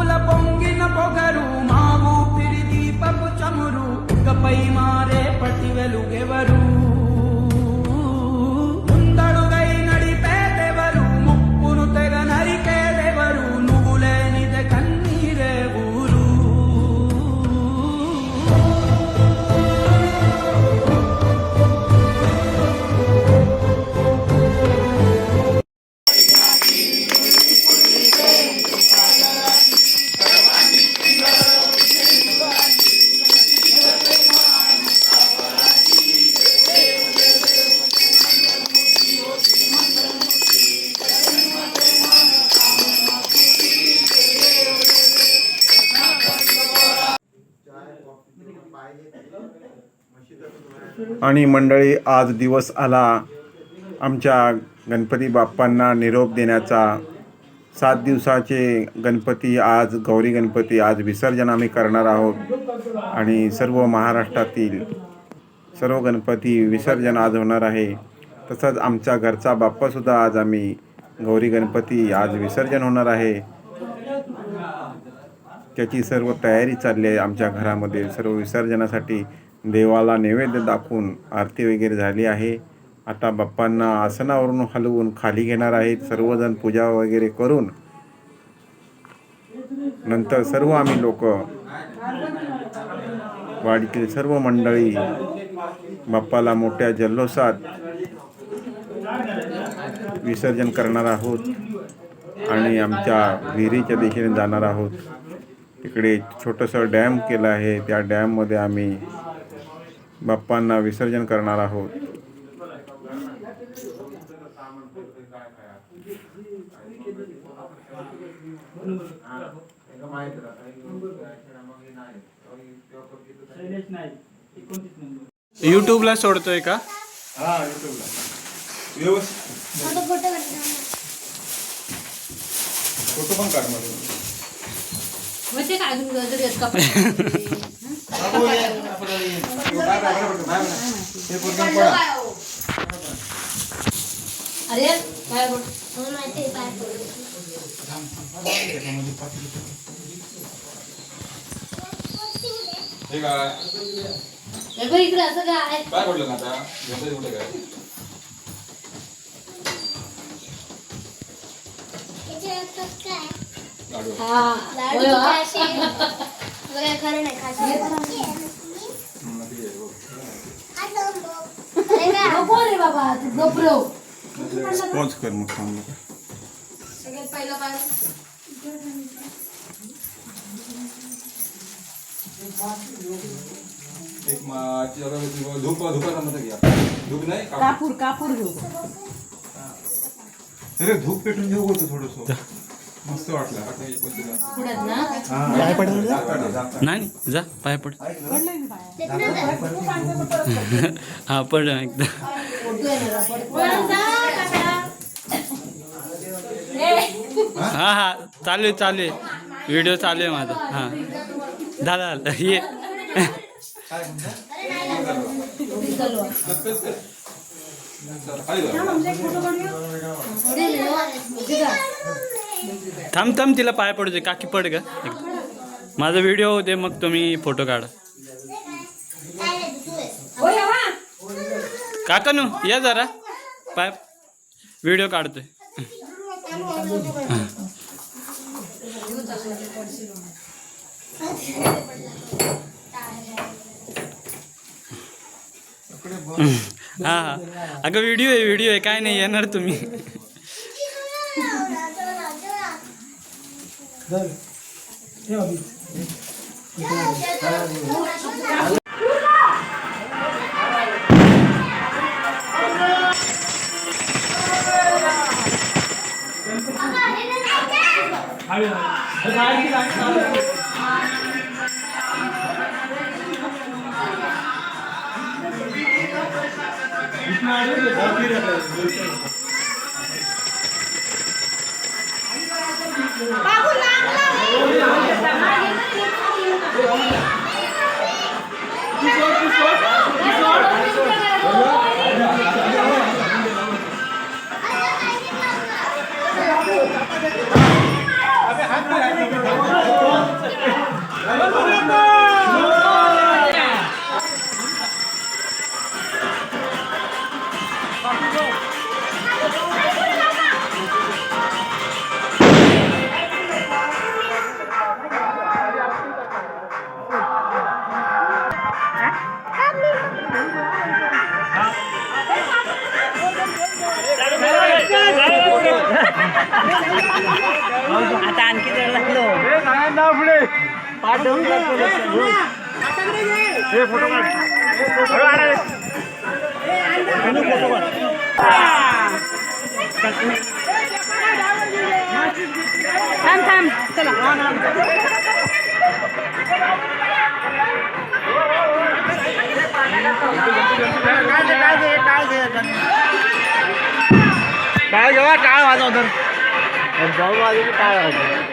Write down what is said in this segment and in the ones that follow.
పువ్వుల పొంగిన పొగరు మా ఊపిరి దీపపు చమురు ఇకపై మారే పటి వెలుగెవరు आणि मंडळी आज दिवस आला. आमच्या गणपती बाप्पांना निरोप देण्याचा. सात दिवसाचे गणपती आज गौरी गणपती आज विसर्जन आम्ही करणार आहोत. आणि सर्व महाराष्ट्रातील सर्व गणपती विसर्जन आज होणार आहे. तसंच आमच्या घरचा बाप्पासुद्धा आज आम्ही गौरी गणपती आज विसर्जन होणार आहे. त्याची सर्व तयारी चालली आहे आमच्या घरामध्ये. सर्व विसर्जनासाठी देवाला नैवेद्य दाखवून आरती वगैरे झाली आहे. आता बाप्पांना आसनावरून हलवून खाली घेणार आहेत. सर्वजण पूजा वगैरे करून नंतर सर्व आम्ही लोक वाडीतील सर्व मंडळी बाप्पाला मोठ्या जल्लोषात विसर्जन करणार आहोत आणि आमच्या विहिरीच्या दिशेने जाणार आहोत. तिकडे छोटंसं डॅम केलं आहे. त्या डॅममध्ये आम्ही बाप्पांना विसर्जन करणार आहोत. युट्यूबला सोडतोय का? हा युट्यूबला. व्यवस्थित. फोटो फोटो काढतो फोटो पण काढमध्ये अरे काय माहिती काय इकडे असं काय काय पडलं ना आता गणपती कुठे काय हा खरं नाही खाशी. नको रे बाबा तू गप्रो स्पॉन्स कर मग सांग सगळ्यात पहिलं काय एक मा- जरा धूप धुपाचा मध्ये घ्या. धूप नाही? कापूर. कापूर कापूर घेऊ. अरे धूप पेटून घेऊ होतं थोडस? मस्त वाटलं. हे. पुढे ना? नाही नाही, जा पाय पड. हा पड एकदा. हा हा चालू आहे चालू आहे. व्हिडिओ चालू आहे माझा. हा. झालं झालं ये. खाली जा. थांब थांब तिला पाय पडू दे. काकी पड ग. माझा व्हिडिओ होते मग तुम्ही फोटो काढा. काका नु या जरा. पाय व्हिडिओ काढतोय. हा हा. अगं व्हिडिओ आहे व्हिडिओ आहे. काय नाही येणार तुम्ही. अरे काय टाळ वाजवतात जाऊ वाजवतो टाळ वाजवतो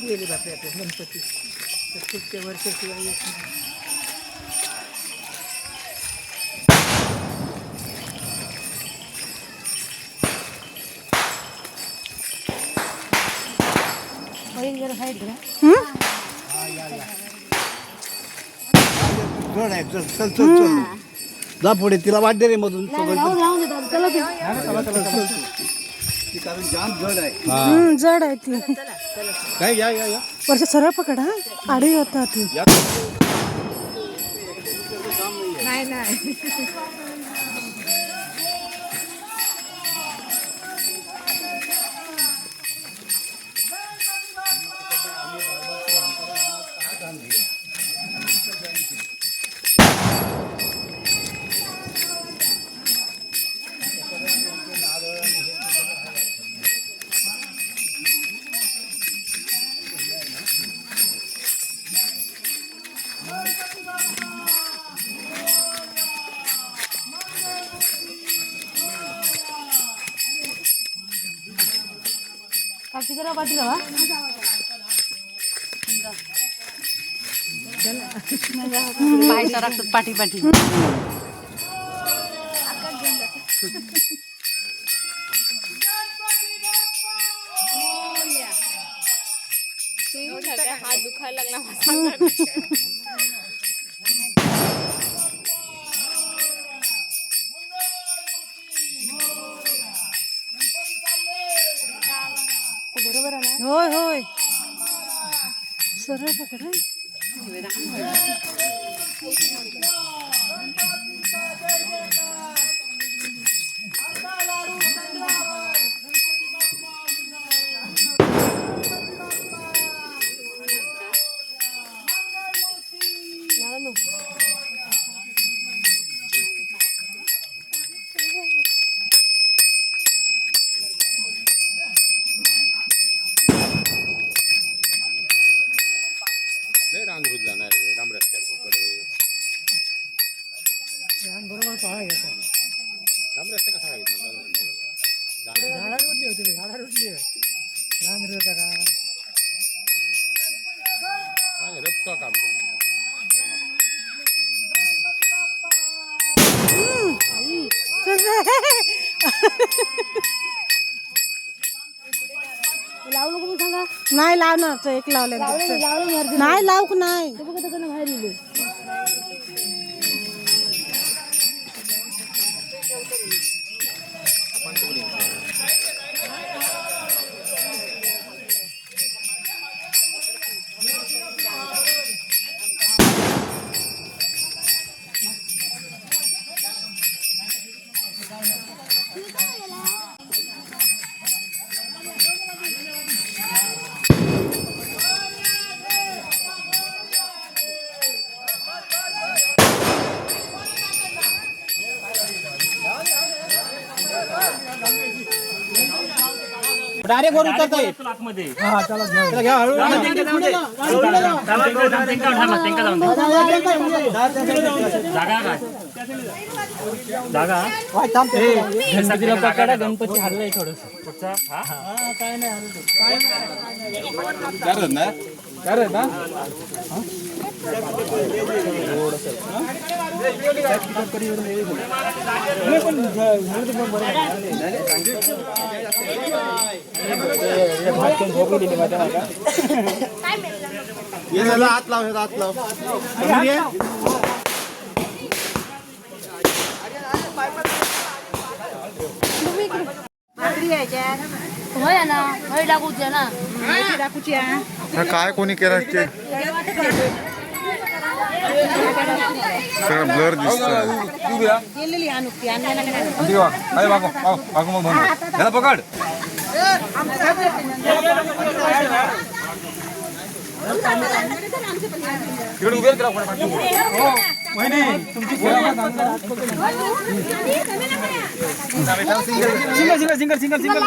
गेली बापरे आपले गणपती. प्रत्येकच्या वर्षाशिवाय येत नाही चल आहे, चल चल चल चल जा पुढे तिला वाट दे रे मधून. ती. कारण जाम जड आहे. ती. काय या या या. वर्ष सरळ पकड हा. आडी होता ती. नाही नाही. काकी जरा पाठी जावा होय होय. सरळ पकड. नाही लावणार तो एक लावले नाही लावक नाही? डायरेक्ट वर उतरता येत हा चला घ्या त्याला घ्या हळू गणपतीला पकडा गणपती हल्लाय थोडस. करत ना करत ना ये झालं हात लाव हे हात लाव घ्यायच्या होय ना होय टाकूचे ना हा काय कोणी केलं ते सगळं ब्लर दिसतं पकड. तिकडे उभे करा हो. तुमची single single single single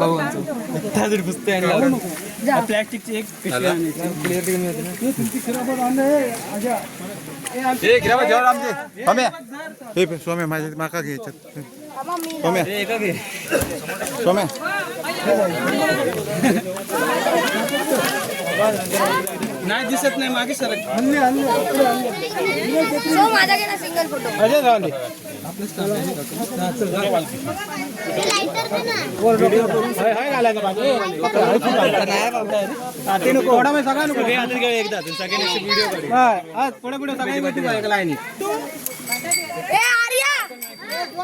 single line लावा प्लॅस्टिकची एक पिशवी हे गिराबा आमचे हे सोम्या माझ्या माका घ्यायच्यात सोम्या सोम्या नाही दिसत नाही मागे सर सो माझा सिंगल फोटो ते लाईटर दे ना एक आर्या तिकडे नको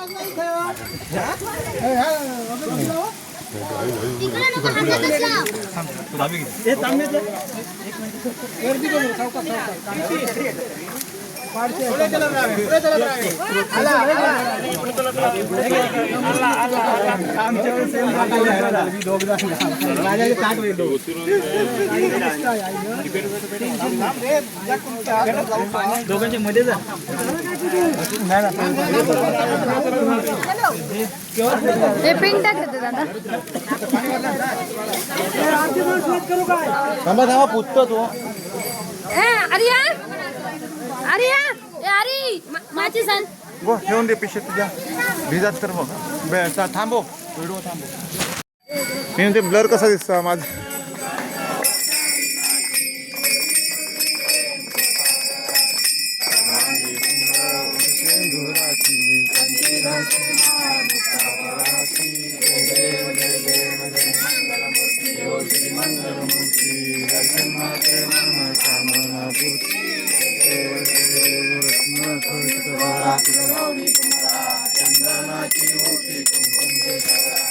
हातातच लाव. दोघांच्या मध्ये जा हे पिंक दादा. थांबा थांबा पुसतो तो. ए अरे अरे माझी सन. गो ठेवून दे पिशे तुझ्या. भिजात तर मग बे- थांबव. व्हिडिओ थांबव. मी म्हणते ब्लर कसा दिसतो माझा? चंदनाची ओटी कुंकुम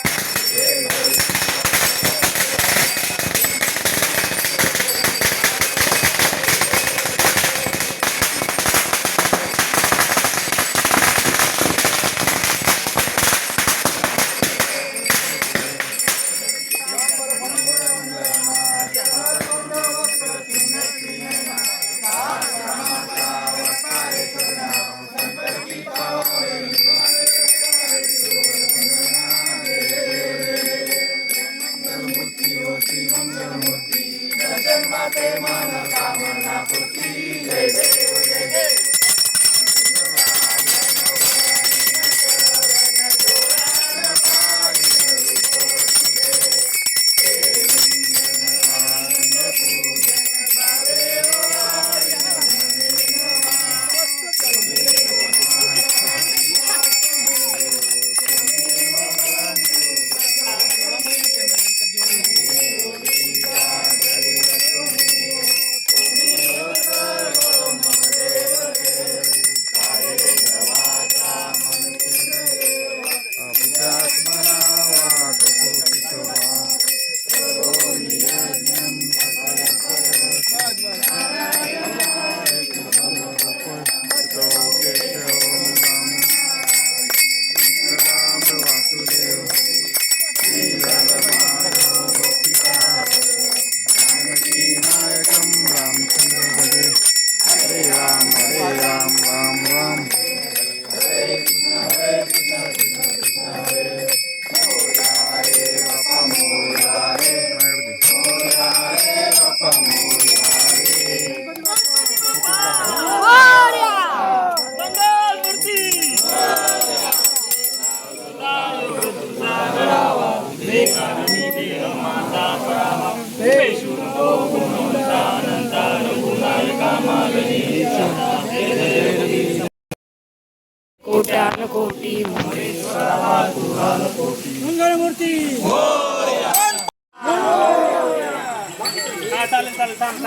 चालेल चालेल थांब.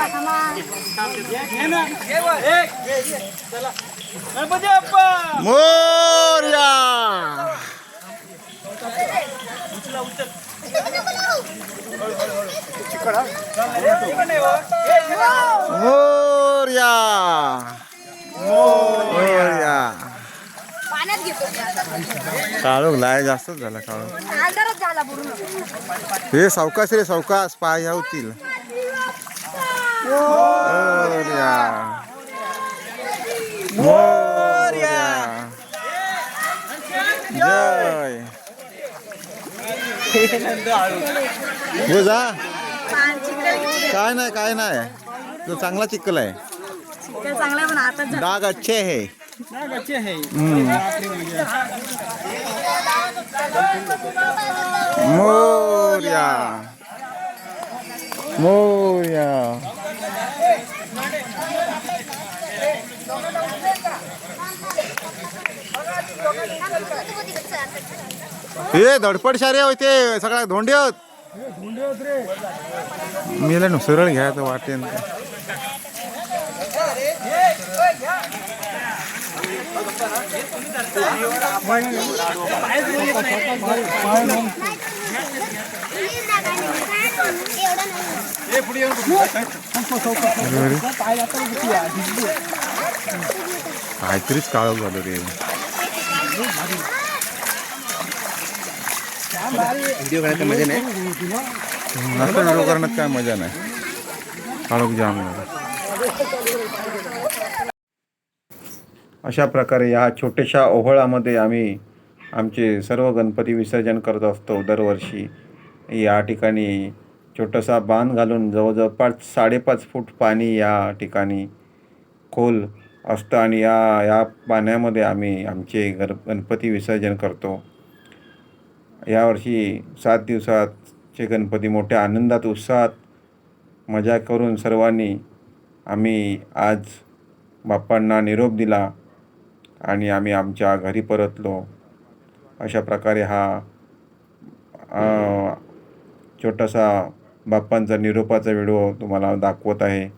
गणपती मोर्या. मोर्या पाण्यात घेतो मी आता. काळोख लाय जास्तच झाला काळोख पूर्ण. हे सावकाश रे सावकाश पाय ह्या होतील. जय. बुजा काय नाही काय नाही. तो चांगला चिकल आहे. डाग अच्छे है अच्छे है. मोर्या। मोर्या। हे धडपड शारे होते सगळ्या धोंडे होत मेला ना सरळ घ्यायचं वाटेन. काहीतरीच झालं रे. व्हिडिओ मज़ा नाही? असं करण्यात काय मज़ा नाही. काळोख जाम झाला. अशा प्रकारे या छोट्याशा ओहळामध्ये आम्ही आमचे सर्व गणपती विसर्जन करत असतो दरवर्षी. या ठिकाणी छोटासा बांध घालून जवळजवळ पाच साडेपाच फूट पाणी या ठिकाणी खोल असतं आणि या या पाण्यामध्ये आम्ही आमचे गर गणपती विसर्जन करतो. यावर्षी सात दिवसाचे गणपती मोठ्या आनंदात उत्साहात मजा करून सर्वांनी आम्ही आज बाप्पांना निरोप दिला. आणि आम्ही आमच्या घरी परतलो. अशा प्रकारे हा छोटासा बाप्पांचा निरोपाचा व्हिडिओ तुम्हाला दाखवत आहे.